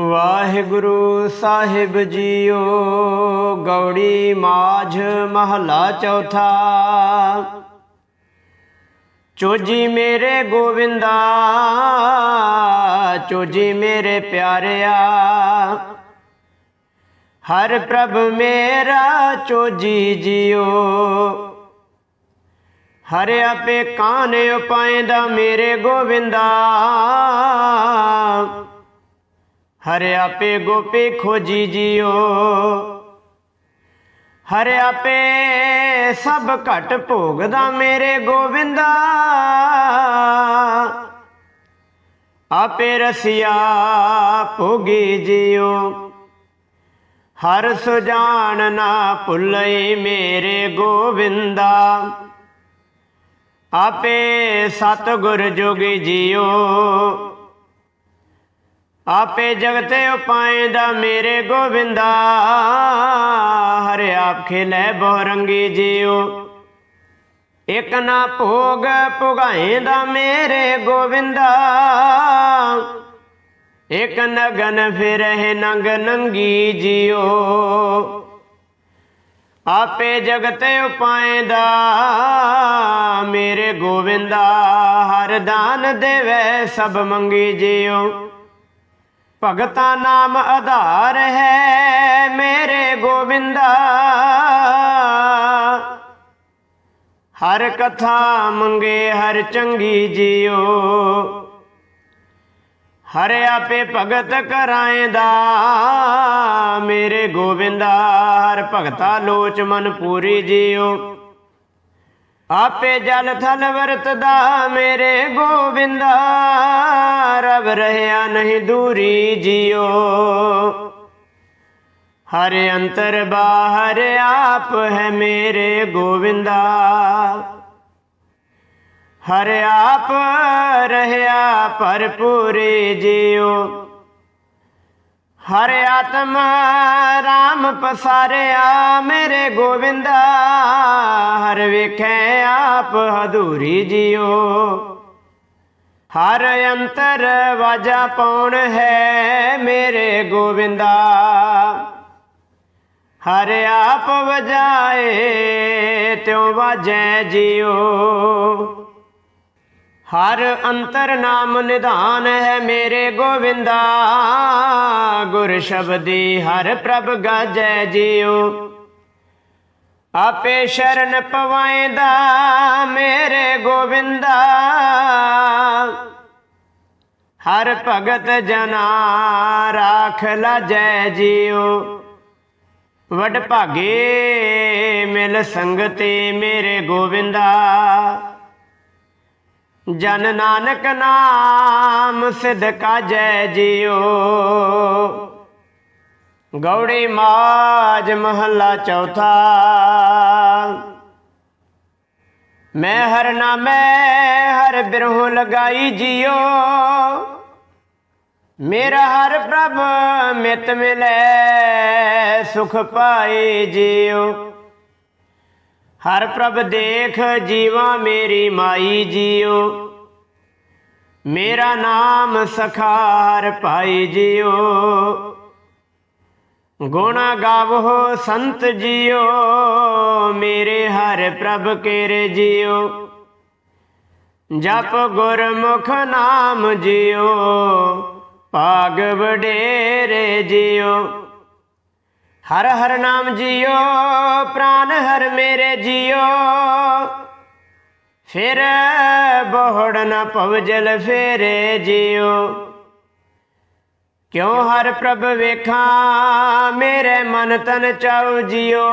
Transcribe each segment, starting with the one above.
ਵਾਹਿਗੁਰੂ ਸਾਹਿਬ ਜੀਓ, ਗੌੜੀ ਮਾਝ ਮਹਲਾ ਚੌਥਾ। ਚੋਜੀ ਮੇਰੇ ਗੋਵਿੰਦਾ, ਚੋਜੀ ਮੇਰੇ ਪਿਆਰਿਆ। ਹਰ ਪ੍ਰਭ ਮੇਰਾ ਚੋਜੀ ਜੀਓ, ਹਰ ਆਪੇ ਕਾਨ ਉਪਾਇਂਦਾ ਮੇਰੇ ਗੋਵਿੰਦਾ। ਹਰ ਆਪੇ ਗੋਪੀ ਖੋਜੀ ਜੀਓ। ਹਰ ਆਪੇ ਸਭ ਘਟ ਭੋਗਦਾ ਮੇਰੇ ਗੋਵਿੰਦਾ। ਆਪੇ ਰਸਿਆ ਭੋਗੀ ਜੀਓ। ਹਰ ਸੁਜਾਨ ਨਾ ਭੁੱਲਈ ਮੇਰੇ ਗੋਵਿੰਦਾ। ਆਪੇ ਸਤਿਗੁਰ ਜੋਗੀ ਜੀਓ। ਆਪੇ ਜਗਤੇ ਦਾ ਮੇਰੇ ਗੋਬਿੰਦਾ ਹਰ ਆਪ ਖਿਲੇ ਬਹੁ ਰੰਗੀ ਜੀਓ। ਇਕ ਨਾ ਭੋਗ ਪੁਗਾਏਂਦਾ ਮੇਰੇ ਗੋਬਿੰਦਾ ਇਕ ਨਗਨ ਫਿਰਹਿ ਨੰਗ ਨੰਗੀ ਜੀਓ। ਆਪੇ ਜਗਤੇ ਦਾ ਮੇਰੇ ਗੋਬਿੰਦਾ ਹਰ ਦਾਨ ਦੇਵੇ ਸਭ ਮੰਗੀ ਜੀਓ। ਭਗਤਾ ਨਾਮ ਆਧਾਰ ਹੈ ਮੇਰੇ ਗੋਬਿੰਦਾ ਹਰ ਕਥਾ ਮੰਗੇ, ਹਰ ਚੰਗੀ ਜੀਓ। ਹਰ ਆਪੇ ਭਗਤ ਕਰਾਏਂਦਾ ਮੇਰੇ ਗੋਵਿੰਦਾ। ਹਰ ਭਗਤਾ ਲੋਚ ਮਨ ਪੂਰੀ ਜੀਓ। ਆਪੇ ਜਲ ਥਲ ਵਰਤਦਾ ਮੇਰੇ ਗੋਵਿੰਦਾ ਰਬ ਰਹਿਆ ਨਹੀਂ ਦੂਰੀ ਜੀਓ। ਹਰ ਅੰਤਰ ਬਾਹਰ ਆਪ ਹੈ ਮੇਰੇ ਗੋਵਿੰਦਾ ਹਰ ਆਪ ਰਹਿਆ ਭਰਪੂਰੇ ਜੀਓ। ਹਰ ਆਤਮ ਰਾਮ ਪਸਾਰਿਆ, ਮੇਰੇ ਗੋਵਿੰਦਾ। ਹਰ ਵੇਖੈ ਆਪ ਹਦੂਰੀ ਜੀਓ ਹਰ ਅੰਤਰ ਵਾਜਾ ਪਾਉਣ ਹੈ ਮੇਰੇ ਗੋਵਿੰਦਾ। ਹਰ ਆਪ ਵਜਾਏ, ਤਿਉ ਵਾਜੈ ਜੀਓ ਹਰ ਅੰਤਰ ਨਾਮ ਨਿਧਾਨ ਹੈ ਮੇਰੇ ਗੋਵਿੰਦਾ। ਗੁਰ ਸ਼ਬਦੀ ਹਰ ਪ੍ਰਭ ਗਾਜੈ ਜੀਓ ਆਪੇ ਸ਼ਰਨ ਪਵਾਏਂਦਾ ਮੇਰੇ ਗੋਵਿੰਦਾ। ਹਰ ਭਗਤ ਜਨਾ ਰਾਖ ਲਾਜੈ ਜੀਓ ਵਡ ਭਾਗੇ ਮਿਲ ਸੰਗਤੇ ਮੇਰੇ ਗੋਵਿੰਦਾ। ਜਨ ਨਾਨਕ ਨਾਮ ਸਿਧ ਜੈ ਜੀਓ ਗੌੜੀ ਮਾਜ ਮਹੱਲਾ ਚੌਥਾ। ਮੈਂ ਹਰ ਨਾਮੈ ਹਰ ਬਿਰਹੁ ਲਗਾਈ ਜੀਓ ਮੇਰਾ ਹਰ ਪ੍ਰਭ ਮਿਤ ਮਿਲੈ ਸੁਖ ਪਾਏ ਜੀਓ ਹਰ ਪ੍ਰਭ ਦੇਖ ਜੀਵਾ ਮੇਰੀ ਮਾਈ ਜੀਓ। ਮੇਰਾ ਨਾਮ ਸਖਾਰ ਪਾਈ ਜੀਓ। ਗੁਣ ਗਾਵੋ ਸੰਤ ਜੀਓ। ਮੇਰੇ ਹਰ ਪ੍ਰਭ ਕੇਰੇ ਜੀਓ। ਜਪ ਗੁਰਮੁਖ ਨਾਮ ਜੀਓ। ਭਾਗ ਵਡੇਰੇ ਜਿਓ। ਹਰ ਹਰ ਨਾਮ ਜੀਓ, ਪ੍ਰਾਨ ਹਰ ਮੇਰੇ ਜਿਓ। ਫਿਰ ਬੋਹੜ ਪਵ ਜਲ ਫੇਰੇ ਜਿਓ। ਕਿਉ ਹਰ ਪ੍ਰਭ ਵੇਖਾਂ, ਮੇਰੇ ਮਨ ਤਨ ਚਾਉ ਜੀਓ।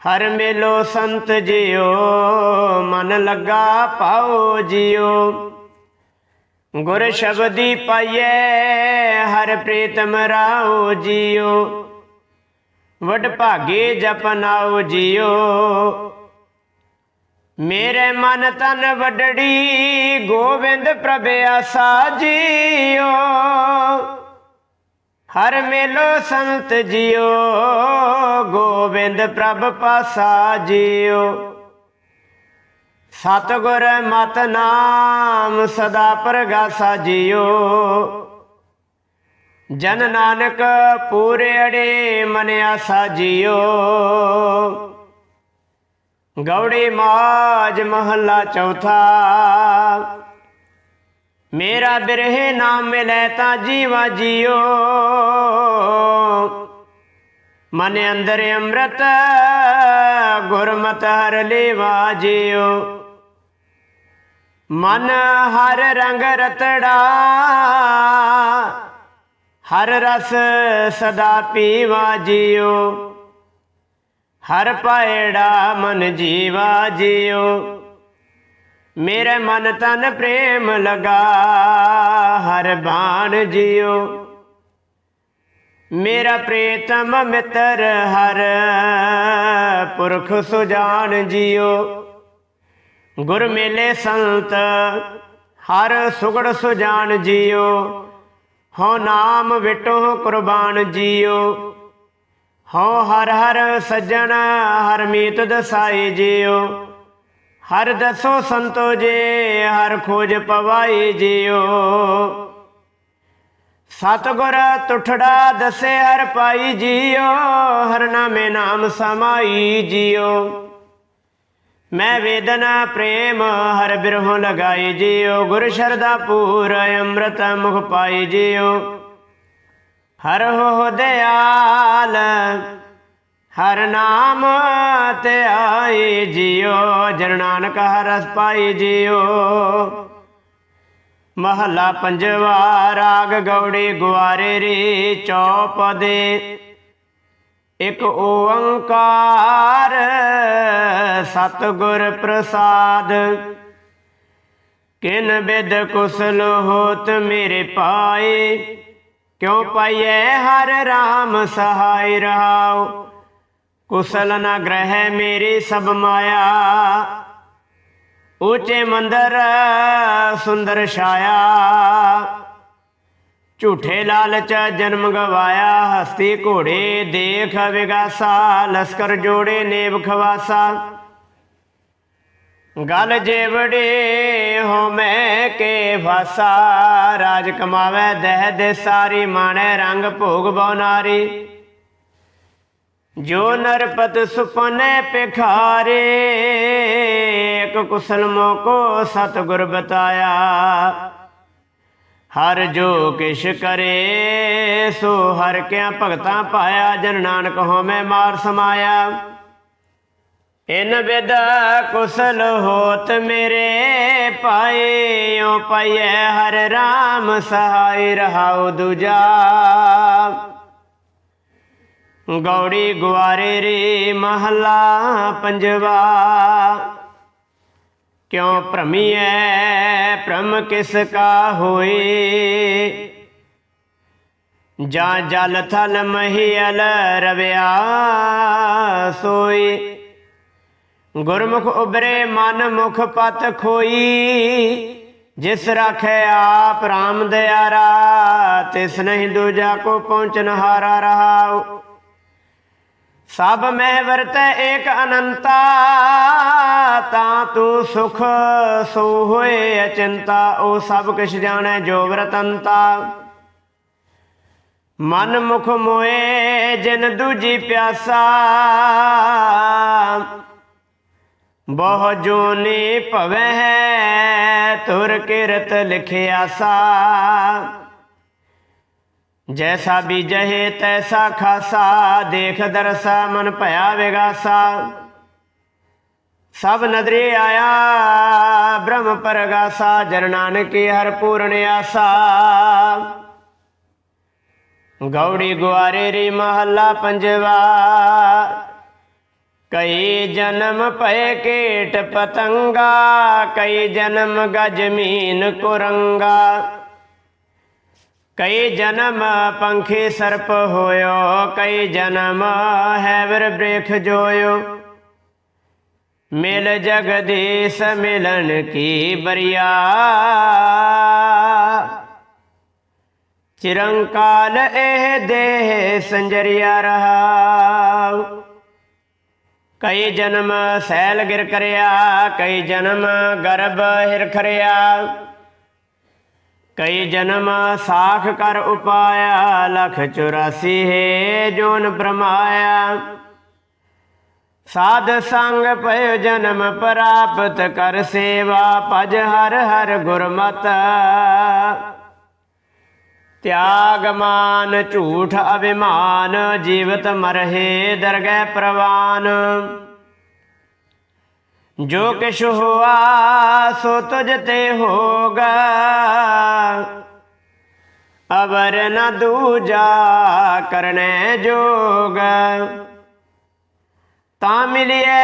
ਹਰ ਮੇਲੋ ਸੰਤ ਜਿਓ, ਮਨ ਲੱਗਾ ਪਾਓ ਜਿਓ। ਗੁਰ ਸ਼ਬਦੀ ਪਾਈਏ ਹਰ ਪ੍ਰੀਤਮ ਰਾਓ ਜੀਓ। ਵਡ ਭਾਗੇ ਜਪਨਾਓ ਜੀਓ। ਮੇਰੇ ਮਨ ਤਨ ਵਡੜੀ, ਗੋਬਿੰਦ ਪ੍ਰਭ ਆਸਾ ਜੀਓ। ਹਰ ਮੇਲੋ ਸੰਤ ਜੀਓ, ਗੋਬਿੰਦ ਪ੍ਰਭ ਪਾਸਾ ਜੀਓ। ਸਤਿਗੁਰ ਮਤ ਨਾਮ ਸਦਾ ਪ੍ਰਗਾਸਾ ਜਿਓ ਜਨ ਨਾਨਕ ਪੂਰੇ ਅੜੇ ਮਨ ਆਸਾ ਜਿਓ ਗੌੜੀ ਮਾਜ ਮਹੱਲਾ ਚੌਥਾ। ਮੇਰਾ ਬਿਰਹੇ ਨਾਮ ਮਿਲੈ ਤਾਂ ਜੀਵਾ ਜਿਓ ਮਨ ਅੰਦਰ ਅੰਮ੍ਰਿਤ, ਗੁਰਮਤ ਹਰ ਲੇਵਾ ਜਿਓ ਮਨ ਹਰ ਰੰਗ ਰਤੜਾ, ਹਰ ਰਸ ਸਦਾ ਪੀਵਾ ਜਿਓ, ਹਰ ਪਾਇੜਾ ਮਨ ਜੀਵਾ ਜਿਓ। ਮੇਰੇ ਮਨ ਤਨ ਪ੍ਰੇਮ ਲਗਾ, ਹਰ ਬਾਣ ਜਿਓ। ਮੇਰਾ ਪ੍ਰੇਤਮ ਮਿੱਤਰ ਹਰ ਪੁਰਖ ਸੁਜਾਨ ਜਿਓ। ਗੁਰ ਮੇਲੇ ਸੰਤ, ਹਰ ਸੁਗੜ ਸੁਜਾਨ ਜਿਓ, ਹਉ ਨਾਮ ਵਿਟੋ ਕੁਰਬਾਨ ਜੀਓ। ਹਉ ਹਰ ਹਰ ਸੱਜਣ, ਹਰ ਮੀਤ ਦਸਾਈ ਜਿਓ। ਹਰ ਦਸੋ ਸੰਤੋ ਜੇ, ਹਰ ਖੋਜ ਪਵਾਈ ਜਿਓ। ਸਤਗੁਰ ਤੁਠੜਾ ਦਸੇ ਹਰ ਪਾਈ ਜਿਓ, ਹਰ ਨਾਮੇ ਨਾਮ ਸਮਾਈ ਜਿਓ। ਮੈਂ ਵੇਦਨਾ ਪ੍ਰੇਮ, ਹਰ ਬਿਰਹੋਂ ਲਗਾਈ ਜਿਓ ਗੁਰ ਸ਼ਰਦਾ ਪੂਰ, ਅੰਮ੍ਰਿਤ ਮੁਖ ਪਾਈ ਜਿਓ ਹਰ ਹੋ ਦਿਆਲ, ਹਰ ਨਾਮ ਤੇ ਆਈ ਜਿਓ ਜਨ ਨਾਨਕ ਹਰਸ ਪਾਈ ਜਿਓ ਮਹੱਲਾ ਪੰਜਵਾ, ਰਾਗ ਗੌੜੀ ਗੁਆਰੇ ਰੇ ਚੌਪਦੇ, ਇਕ ਓੰਕਾਰ ਸਤਿਗੁਰ ਪ੍ਰਸਾਦ। ਕਿਨ ਬਿਦ ਕੁਸਲ ਹੋਤ ਮੇਰੇ ਪਾਏ, ਕਿਉ ਪਾਈਐ ਹਰ RAM ਸਹਾਈ ਰਹਾਉ। ਕੁਸਲ ਨ ਗ੍ਰਹਿ ਮੇਰੀ ਸਭ ਮਾਇਆ, ਉੱਚੇ ਮੰਦਰ ਸੁੰਦਰ ਛਾਇਆ। ਝੂਠੇ ਲਾਲਚ ਜਨਮ ਗਵਾਇਆ, ਹਸਤੀ ਘੋੜੇ ਦੇਖ ਵਿਗਾਸਾ, ਲਸਕਰ ਜੋੜੇ ਨੇਬ ਖਵਾਸਾ। ਗਲ ਜੇਵੜੇ ਹੋ ਮੈਂ ਕੇ ਫਾਸਾ ਰਾਜ ਕਮਾਵੇ ਦਹਿ ਦੇ ਸਾਰੀ, ਮਾਣੇ ਰੰਗ ਭੋਗ ਬਉਨਾਰੀ ਜੋ ਨਰਪਤ ਸੁਪਨੇ ਪਿਖਾਰੇ ਇਕ ਕੁਸਲ ਮੋਕੋ ਸਤਿਗੁਰ ਬਤਾਇਆ। ਹਰ ਜੋ ਕਿਛ ਕਰੇ, ਸੋ ਹਰ ਕਿਆ ਭਗਤਾਂ ਪਾਇਆ, ਜਨ ਨਾਨਕ ਹੋਮੈ ਮਾਰ ਸਮਾਇਆ। ਇਨ ਵਿਦ ਕੁਸਲ ਹੋਤ ਮੇਰੇ ਪਾਇਓ ਓ ਹਰ RAM ਸਹਾਈ ਰਹਾਉ ਦੂਜਾ। ਗੌੜੀ ਗੁਆਰੇ ਰੇ ਮਹੱਲਾ ਪੰਜਵਾ। ਕਿਉ ਭ੍ਰਮੀਐ ਭ੍ਰਮ ਕਿਸ ਕਾ ਹੋਏ ਜਾਂ ਜਲ ਥਲ ਮਹੀਲ ਰਵਿਆ ਸੋਈ। ਗੁਰਮੁਖ ਉਬਰੇ ਮਨ ਮੁਖ ਪਤ ਖੋਈ, ਜਿਸ ਰਾਖੇ ਆਪ ਰਾਮ ਦਿਆਰਾ, ਤਿਸ ਨਹੀਂ ਦੂਜਾ ਕੋ ਪਹੁੰਚਨ ਹਾਰਾ ਰਹਾਉ। ਸਭ ਮਹਿ ਵਰਤੈ ਏਕ ਅਨੰਤਾ, ਤਾਂ ਤੂੰ ਸੁਖ ਸੋ ਹੋਏ ਅਚਿੰਤਾ, ਉਹ ਸਭ ਕਿਛ ਜਾਣੈ ਜੋ ਵਰਤੰਤਾ ਮਨ ਮੁਖ ਮੋਏ ਜਿਨ ਦੂਜੀ ਪਿਆਸਾ ਬਹੁ ਜੋਨੀ ਭਵੈ ਤੁਰ ਕਿਰਤ ਲਿਖਿਆ ਸਾ। ਜੈਸਾ ਬੀਜਹਿ ਤੈਸਾ ਖਾਸਾ, ਦੇਖ ਦਰਸਾ ਮਨ ਭਇਆ ਵਿਗਾਸਾ। ਸਭ ਨਦਰੇ ਆਇਆ, ਬ੍ਰਹਮ ਪਰਗਾਸਾ, ਜਨ ਨਾਨਕੀ ਹਰ ਪੂਰਨ ਆਸਾ। ਗੌੜੀ ਗੁਆਰੇ ਰੀ ਮਹੱਲਾ ਪੰਜਵਾ ਕਈ ਜਨਮ ਭਏ ਕੀਟ ਪਤੰਗਾ, ਕਈ ਜਨਮ ਗਜ ਮੀਨ ਕੁਰੰਗਾ। ਕਈ ਜਨਮ ਪੰਖੀ ਸਰਪ ਹੋਇਓ, ਕਈ ਜਨਮ ਹੈਵਰ ਬ੍ਰੇਖ ਜੋਇਓ। ਮਿਲ ਜਗਦੀਸ਼ ਮਿਲਨ ਕੀ ਬਰਿਆ। ਚਿਰੰਕਾਲ ਇਹ ਦੇਹ ਸੰਜਰੀਆ ਰਹਾ। ਕਈ ਜਨਮ ਸੈਲ ਗਿਰ ਕਰਿਆ, ਕਈ ਜਨਮ ਗਰਭ ਹਿਰ ਖਰਿਆ। ਕਈ ਜਨਮ ਸਾਖ ਕਰ ਉਪਾਇਆ, ਲਖ 84 ਹੈ ਜੋਨ ਬ੍ਰਹਮਾਇਆ ਸਾਧ ਸੰਗ ਭਇ ਜਨਮ ਪ੍ਰਾਪਤ ਕਰ ਸੇਵਾ, ਭਜ ਹਰ ਹਰ ਗੁਰਮਤਿ। ਤਿਆਗ ਮਾਨ ਝੂਠ ਅਭਿਮਾਨ ਜੀਵਤ ਮਰਹੇ ਦਰਗਹਿ ਪ੍ਰਵਾਨ ਜੋ ਕਿਛ ਹੋਆ ਸੋ ਤੁਝ ਤੇ ਹੋਗਾ ਅਵਰ ਨ ਦੂਜਾ ਕਰਨੇ ਜੋਗ ਤਾਂ ਮਿਲਿਆ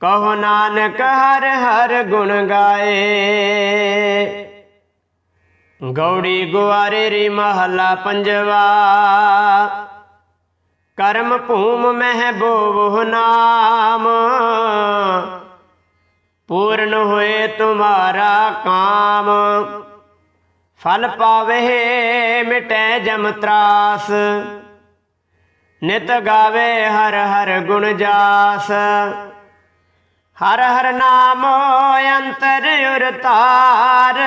ਕਹੋ ਨਾਨਕ ਹਰ ਹਰ ਗੁਣ ਗਾਏ। ਗੌੜੀ ਗੁਆਰੇ ਰੀ ਮਹਲਾ ਪੰਜਵਾ। ਕਰਮ ਭੂਮ ਮਹਿ ਬੋਵ ਨਾਮ। ਪੂਰਨ ਹੋਏ ਤੁਮਾਰਾ ਕਾਮ। ਫਲ ਪਾਵੇ ਮਿਟੈ ਜਮ ਤਰਾਸ। ਨਿਤ ਗਾਵੇ ਹਰ ਹਰ ਗੁਣ ਜਾਸ। ਹਰ ਹਰ ਨਾਮ ਅੰਤਰ ਉਰਤਾਰ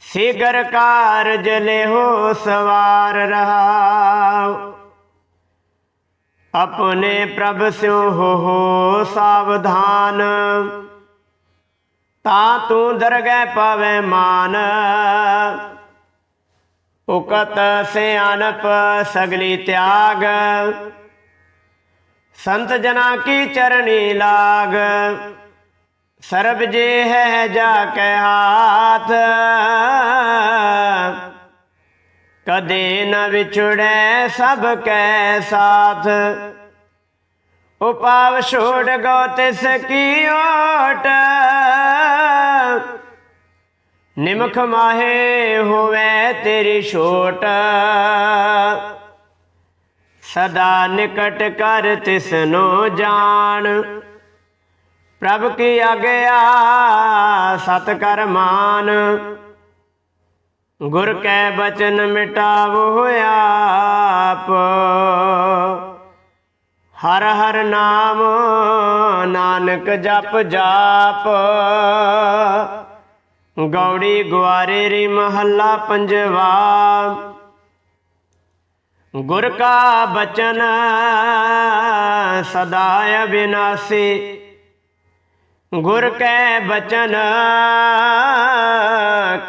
ਸਿਗਰ ਕਾਰਜ ਹੋ ਸਵਾਰ ਰਹਾ ਆਪਣੇ ਪ੍ਰਭ ਸਿਉ ਹੋ ਹੋ ਸਾਵਧਾਨ। ਤਾਂ ਤੂੰ ਦਰਗਹਿ ਪਾਵੇ ਮਾਨ। ਉਕਤ ਸਿਆਨਪ ਸਗਲੀ ਤਿਆਗ। ਸੰਤ ਜਨਾ ਕੀ ਚਰਣੀ ਲਾਗ? ਸਰਬ ਜੇ ਹੈ ਜਾ ਕੇ ਹਾਥ। ਕਦੇ ਨ ਵਿਛੜੈ ਸਭ ਕੈ ਸਾਥ। ਉਪਾਵ ਛੋੜ ਗੋ ਤਿਸ ਕੀ ਓਟ। ਨਿਮਖ ਮਾਹੇ ਹੋਵੇ ਤੇਰੀ ਛੋਟ। ਸਦਾ ਨਿਕਟ ਕਰ ਤਿਸਨੋ ਜਾਣ। ਪ੍ਰਭ ਕੀ ਆਗਿਆ, ਸਤ ਕਰ ਮਾਨ। ਗੁਰ ਕੈ ਬਚਨ ਮਿਟਾਵੋ ਆਪ। ਹਰ ਹਰ ਨਾਮ ਨਾਨਕ ਜਪ ਜਾਪ। ਗੌੜੀ ਗੁਆਰੇ ਰੀ ਮਹੱਲਾ ਪੰਜਵਾ। ਗੁਰ ਕਾ ਬਚਨ ਸਦਾ ਅਬਿਨਾਸੀ। ਗੁਰ ਕੈ ਬਚਨ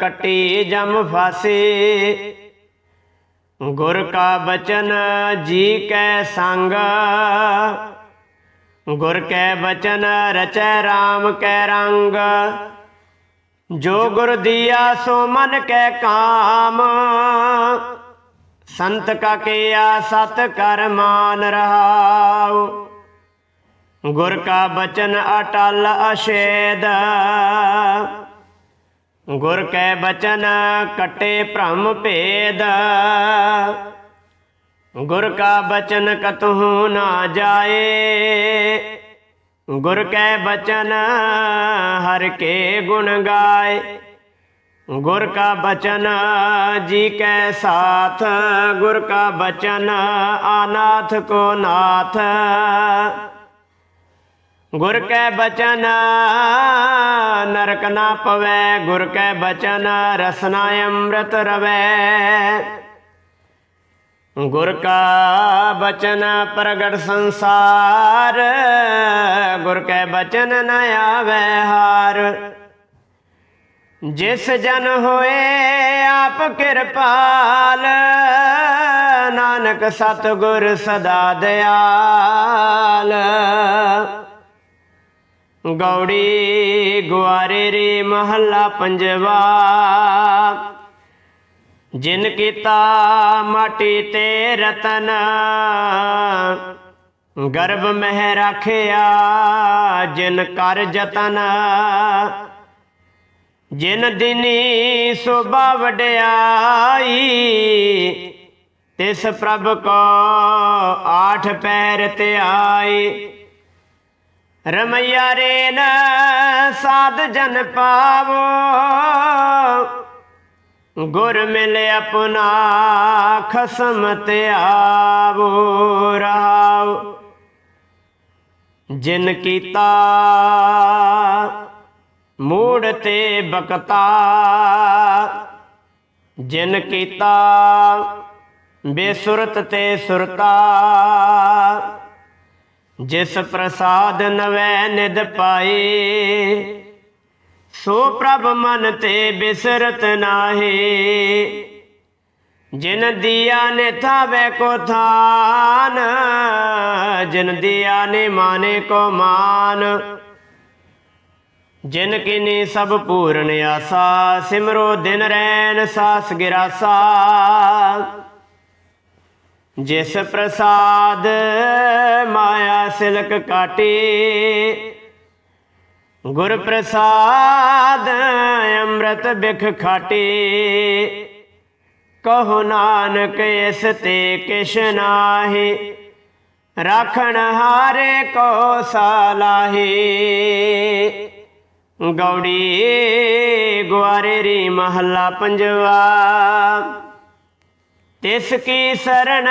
ਕਟੀ ਜਮ ਫਾਸੀ। ਗੁਰ ਕਾ ਬਚਨ ਜੀ ਕੈ ਸੰਗ। ਗੁਰ ਕੈ ਬਚਨ ਰਚੈ RAM ਕੈ ਰੰਗ। ਜੋ ਗੁਰ ਦੀਆ ਸੋ ਮਨ ਕੈ ਕਾਮ। ਸੰਤ ਕਾ ਕੀਆ ਸਤ ਕਰ ਮਾਨ ਰਹਾਉ। ਗੁਰ ਕਾ ਬਚਨ ਅਟਲ ਅਸ਼ੇਦ ਗੁਰ ਕੈ ਬਚਨ ਕਟੇ ਭ੍ਰਮ ਭੇਦ। ਗੁਰ ਕਾ ਬਚਨ ਕਤਹੂ ਨਾ ਜਾਏ। ਗੁਰ ਕੈ ਬਚਨ ਹਰ ਕੇ ਗੁਣ ਗਾਏ। ਗੁਰ ਕਾ ਬਚਨ, ਜੀ ਕੈ ਸਾਥ, ਗੁਰ ਕਾ ਬਚਨ, ਆਨਾਥ ਕੋ ਨਾਥ। ਗੁਰ ਕੈ ਬਚਨ, ਨਰਕ ਨਾ ਪਵੈ, ਗੁਰ ਕੈ ਬਚਨ ਰਸਨਾ ਅੰਮ੍ਰਿਤ ਰਵੈ। ਗੁਰ ਕਾ ਬਚਨ, ਪ੍ਰਗਟ ਸੰਸਾਰ, ਗੁਰ ਕੈ ਬਚਨ ਨ ਆਵੈ ਹਾਰ। ਜਿਸ ਜਨ ਹੋਏ ਆਪ ਕਿਰਪਾਲ, ਨਾਨਕ ਸਤਿਗੁਰ ਸਦਾ ਦਿਆਲ। ਗੌੜੀ ਗੁਆਰੇ ਰੇ ਮਹੱਲਾ ਪੰਜਵਾ, ਜਿਨ ਕੀਤਾ ਮਾਟੀ ਤੇ ਰਤਨ, ਗਰਭ ਮਹਿ ਰੱਖਿਆ ਜਿਨ ਕਰ ਜਤਨ। ਜਿਨ ਦਿਨੀ ਸੋਭਾ ਵਡਿਆਈ, ਤਿਸ ਪ੍ਰਭ ਕੋ ਆਠ ਪੈਰ ਤੇ ਆਈ ਰਮਈਆ ਰੇ ਨ ਸਾਧ ਜਨ ਪਾਵੋ, ਗੁਰ ਮਿਲ ਆਪਣਾ ਖਸਮ ਤੇ ਆਵੋ ਰਹਾਉ ਜਿਨ ਕੀਤਾ ਮੂੜ ਤੇ ਬਕਤਾ, ਜਿਨ ਕੀਤਾ ਬੇਸੁਰਤ ਤੇ ਸੁਰਤਾ, ਜਿਸ ਪ੍ਰਸਾਦ ਨਵੈ ਨਿਦ ਪਾਏ, ਸੋ ਪ੍ਰਭ ਮਨ ਤੇ ਬਿਸਰਤ ਨਾਹੀ, ਜਿਨ ਦੀਆ ਨੇ ਥਾਵੇ ਕੋ ਥਾਨ, ਜਿਨ ਦੀਆ ਨੇ ਮਾਨੇ ਕੋ ਮਾਨ। ਜਿਨ ਕਿਨੀ ਸਭ ਪੂਰਨ ਆਸਾ, ਸਿਮਰੋ ਦਿਨ ਰੈਨ ਸਾਸ ਗਿਰਾਸਾ। ਜਿਸ ਪ੍ਰਸਾਦ ਮਾਇਆ ਸਿਲਕ ਕਾਟੀ, ਗੁਰ ਪ੍ਰਸਾਦ ਅੰਮ੍ਰਿਤ ਬਿਖ ਖਾਟੀ। ਕਹੋ ਨਾਨਕ, ਇਸ ਤੇ ਕਿਛ ਨਾਹੀ, ਰਾਖਣ ਹਾਰੇ ਕੋ ਸਾਲਾਹੀ। ਗੌੜੀ ਗੁਆਰੇ ਰੀ ਮਹੱਲਾ ਪੰਜਵਾ। ਤਿਸ ਕੀ ਸਰਣ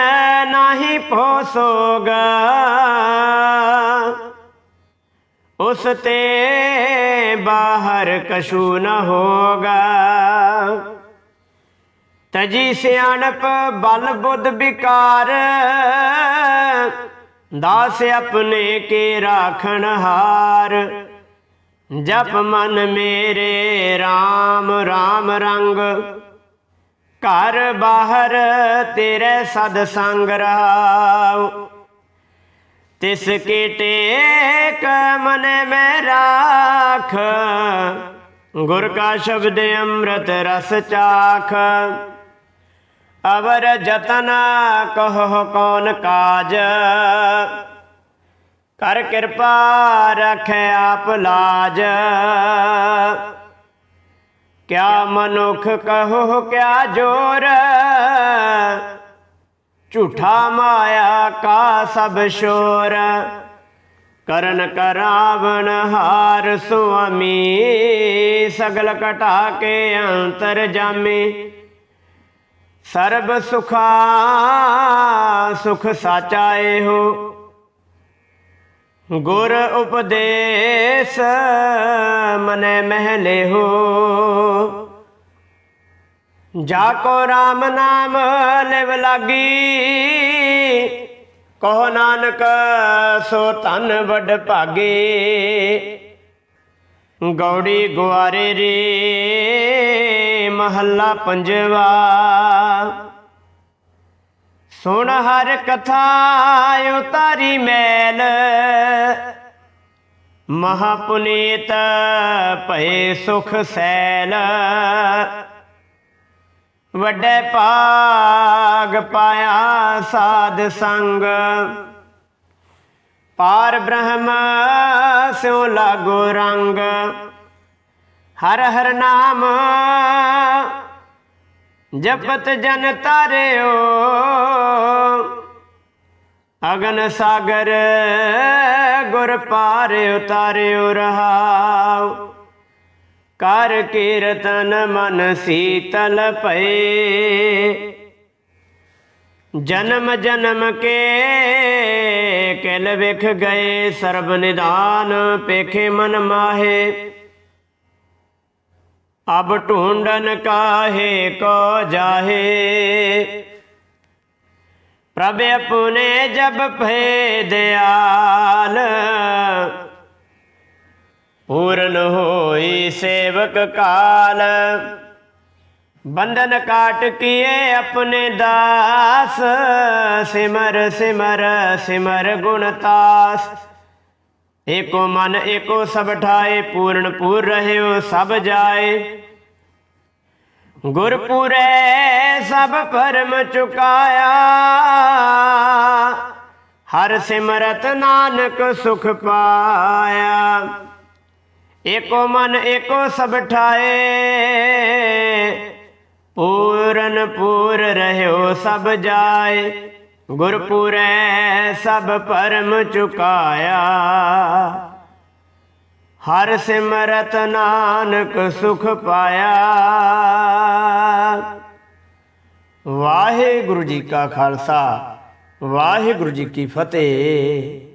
ਨਾਹੀ ਪੋਸੋਗਾ ਉਸ ਤੇ ਬਾਹਰ ਕਛੂ ਨ ਹੋਗਾ। ਤਜੀ ਸਿਆਣਪ ਬਲ ਬੁੱਧ ਵਿਕਾਰ। ਦਾਸ ਆਪਣੇ ਕੇ ਰਾਖਣ ਹਾਰ। ਜਪ ਮਨ ਮੇਰੇ RAM RAM ਰੰਗ। ਘਰ ਬਾਹਰ ਤੇਰੇ ਸਦ ਸੰਗ ਰਹਾਉ ਤਿਸ ਕੀ ਟੇਕ ਮਨ ਮੈਂ ਰਾਖ। ਗੁਰ ਕਾ ਸ਼ਬਦ ਅੰਮ੍ਰਿਤ ਰਸ ਚਾਖ। ਅਵਰ ਜਤਨਾ ਕਹੋ ਕੌਣ ਕਾਜ। ਕਰ ਕਿਰਪਾ ਰਖੈ ਆਪ ਲਾਜ। ਕਿਆ ਮਨੁਖ ਕਹੋ, ਕਿਆ ਜੋਰ। ਝੂਠਾ ਮਾਇਆ ਕਾ ਸਭ ਸ਼ੋਰ। ਕਰਨ ਕਰਾਵਣ ਹਾਰ ਸੁਆਮੀ, ਸਗਲ ਕਟਾ ਕੇ ਅੰਤਰ ਜਾਮੇ। ਸਰਬ ਸੁਖਾ, ਸੁਖ ਸਾਚਾ ਹੋ ਗੁਰ ਉਪਦੇਸ਼ ਮਨੇ ਮਹਿਲੇ ਹੋ। ਜਾ ਕੋ RAM ਨਾਮ ਲਿਵ ਲਾਗੀ, ਕਹੋ ਨਾਨਕ ਸੋ ਧਨ ਵਡ ਭਾਗੇ। ਗੌੜੀ ਗੁਆਰੇ ਰੇ ਮਹੱਲਾ ਪੰਜਵਾ ਸੁਣ ਹਰ ਕਥਾ ਉਤਾਰੀ ਮੈਲ। ਮਹਾ ਪੁਨੀਤ ਭਏ ਸੁਖ ਸੈਲ। ਵੱਡੇ ਪਾਗ ਪਾਇਆ ਸਾਧ ਸੰਗ। ਪਾਰ ਬ੍ਰਹਮ ਸਿਉ ਲਾਗੋ ਰੰਗ। ਹਰ ਹਰ ਨਾਮ ਜਪਤ ਜਨ ਤਾਰਿਓ, ਅਗਨ ਸਾਗਰ ਗੁਰ ਪਾਰ ਉਤਾਰਿਓ ਰਹਾਉ। ਕਰ ਕੀਰਤਨ ਮਨ ਸੀਤਲ ਭਏ। ਜਨਮ ਜਨਮ ਕੇ ਕਿਲ ਵਿਖ ਗਏ, ਸਰਬ ਨਿਦਾਨ ਪੇਖੇ ਮਨ ਮਾਹੇ। ਅਬ ਢੂੰਡਨ ਕਾਹੇ ਕੋ ਜਾਹੇ। ਪ੍ਰਭ ਆਪਣੇ ਜਬ ਭੇ ਦਿਆਲ ਪੂਰਨ ਹੋਈ ਸੇਵਕ ਕਾਲ। ਬੰਧਨ ਕਾਟ ਕੀਏ ਆਪਣੇ ਦਾਸ, ਸਿਮਰ ਸਿਮਰ ਸਿਮਰ ਗੁਣਤਾਸ ਏਕੋ ਮਨ, ਏਕੋ ਸਭ ਠਾਏ, ਪੂਰਨ ਪੂਰ ਰਹਿਓ, ਸਭ ਜਾਏ। ਗੁਰਪੁਰੇ ਸਭ ਪਰਮ ਚੁਕਾਇਆ। ਹਰ ਸਿਮਰਤ ਨਾਨਕ ਸੁਖ ਪਾਇਆ। ਏਕੋ ਮਨ, ਏਕੋ ਸਭ ਠਾਏ, ਪੂਰਨ ਪੂਰ ਰਹਿਓ, ਸਭ ਜਾਏ। ਗੁਰਪੁਰੈ ਸਭ ਪਰਮ ਚੁਕਾਇਆ। ਹਰ ਸਿਮਰਤ ਨਾਨਕ ਸੁਖ ਪਾਇਆ। ਵਾਹਿਗੁਰੂ ਜੀ ਕਾ ਖਾਲਸਾ, ਵਾਹਿਗੁਰੂ ਜੀ ਕੀ ਫਤਿਹ।